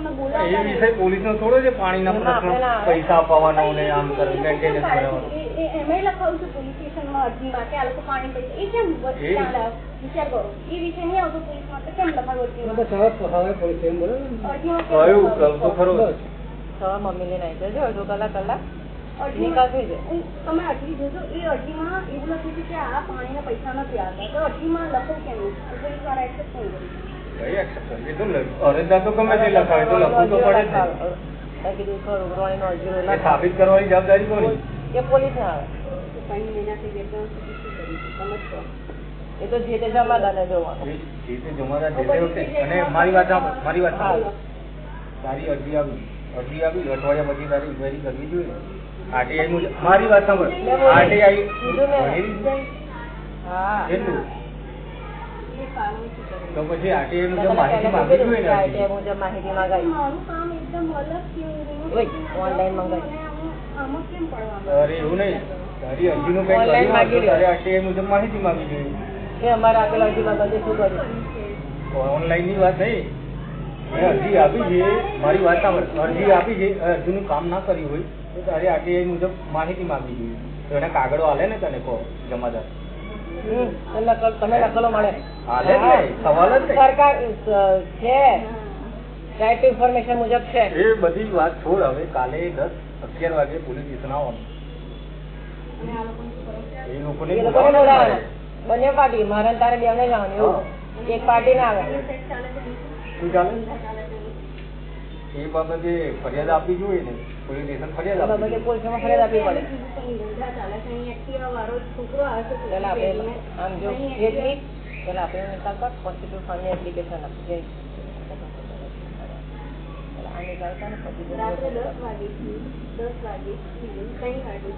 અમને એ. વિષય પોલીસનો થોડો છે પાણીના એમાં પ્રશ્નો પૈસા અપાવવાનો ને આમ કરે મેન્ટેનન્સ કરાવવાનો એ- એમાંય છે પોલીસ સ્ટેશનમાં આ લોકો પાણી પૈસા એ કેમ? વિચાર કરો એ વિષય નહીં આવતો પોલીસમાં તો કેમ લખાવ્યું તો અરજીમાં સવારે સવારે પોલીસ એમ બોલે ને. કયું લખાવ્યું? તો ખરો બસ. સવાર મમ્મી જજો અડધો કલાક કલાક અરજીમાં- નિકાલ થઈ જાય. તમે અરજી જોજો એ અરજીમાં એવું લખ્યું છે કે આ પાણીના પૈસા નથી આવતા તો અરજીમાં લખો કેમ પોલીસવાળા એક્સેપ્ટ કેમ સાબિત કરવાની જવાબદારી કોની પોલીસ. એ તો જે તે જોવાનું જે તે જમાદાર જે અને મારી વાત મારી વાત. તારી અરજી આવી અરજી આવી અઠવાડિયા પછી તારી ઇન્ક્વાયરી કરવી જોઈએ આરટીઆઈ મુજબ મારી વાત સાંભળ આરટીઆઈ. હા કેટલું એ કામ શું કર્યું? તો પછી આરટીઆઈ મુજબ જો માહિતી માંગી જોઈએ ને ITI મુજબ માહિતી માંગાવી. મારું કામ એકદમ અલગ છે ઓય, online મંગાવી. આમાં- કેમ પડવાનું? અરે એવું નહીં. તારી અરજીનું નું કઈ ઓનલાઈન માંગી. તારે આરટીઆઈ મુજબ માહિતી માંગી જોઈએ. એ અમારા આપેલા અરજીમાં બધે શું કર્યું ઓનલાઈનની વાત નહીં. મેં અરજી આપી છે. મારી વાત સાંભળ. અરજી આપી છે. અરજીનું કામ ના કર્યું હોય તો તારે આરટીઆઈ મુજબ માહિતી માંગવી જોઈએ. તો એને કાગળો આલે ને તને કહો જમાદાર. નકલ તમે નકલો મળે. સરકાર છે. રાઇટ ઇન્ફોર્મેશન મુજબ છે. એ બધી વાત છોડ હવે કાલે દસ અગિયાર વાગે પોલીસ? એ લોકોને બોલાવવાના બંને પાર્ટી મારે તારે બે જવાનું એવું. એક પાર્ટી ના આવે. એ બાબતે ફરિયાદ આપવી જોઈએ ને? પોલીસ સ્ટેશન ફરિયાદ આપવી બાબતે પોલીસ સ્ટેશન ફરિયાદ આપવી પડે. ધંધા ચાલે છે અહીં એક્ટિવા વાળો છોકરો આવે છે પેલા આપણે આમ જો પેલા આપણે નિકાલ કર હોસ્પિટલ ફંડની એપ્લિકેશન આપી પેલા આ નિકાલ કર ને પછી રાત્રે દસ વાગે દસ વાગેથી કઈ વાગે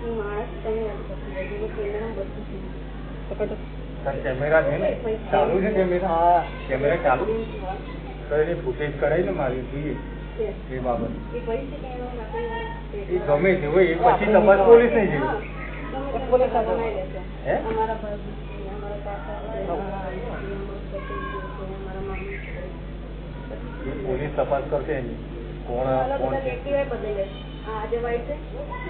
હું માણસ કઈ વાગે કેમેરા બધું થયું. પકડો. કેમેરા છે ને? ચાલુ છે કેમેરા? હા કેમેરા ચાલુ? તો ફૂટેજ કઢાઈ ને મારી જોઈએ એ બાબત. એ ગમે તે હોય એ પછી તપાસ પોલીસ નહીં જોઈએ પોલીસ. હે? તપાસ કરશે કોણ કોણ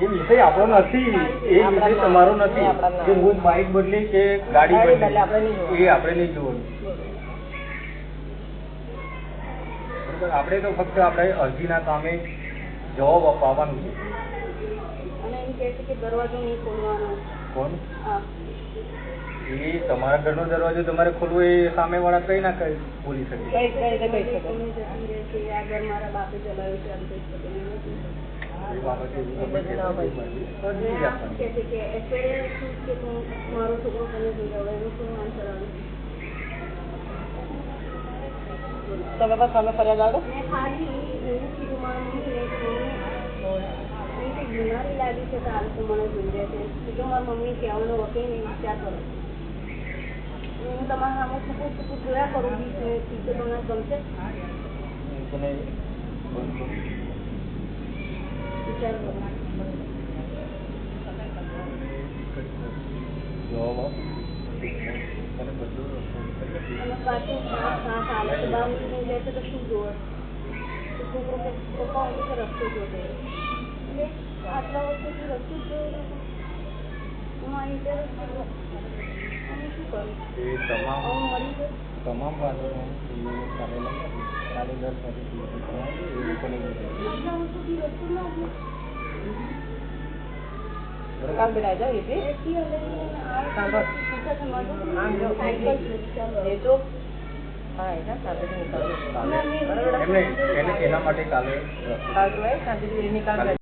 એ વિષય આપણો નથી. એ વિષય તમારો નથી. કે હું બાઇક બદલી કે ગાડી બદલી. એ આપણે નહીં જોવાનું. આપણે તો ફક્ત આપણે અરજીના કામે જવાબ અપાવવાનું છે. અને એમ કહે છે કે દરવાજો નહીં ખોલવાનો. કોણ? એ તમારા ઘરનો દરવાજો તમારે ખોલવો એ સામે વાળા કઈ ના કઈ બોલી શકે. તમે છે? છે છે તમે સામે ફરિયાદ કંઈક બીમારી લાગી છે તો આ લોકો મને જોઈ છે. કીધું મારા મમ્મી કહેવાનો વકે નહીં વિચાર કરો. હું તમારા સામે જોયા કરું ગમશે? વિચાર. કરો એટલે તમામ વાતો કાલે દસ વાગે સુધી પહોંચી એ લોકોને બોલાવી. આટલા વર્ષોથી રસ્તો ના જોયો કામ બેટા એ એસી હલેલી અને આ સાંભળ. પૂછે છે મારું આમ જો સાયકલ છે, ચાલો. એ તો હા એ શાંતિથી નીકળજો કાલે એમ નહીં એને માટે કાલે કાલે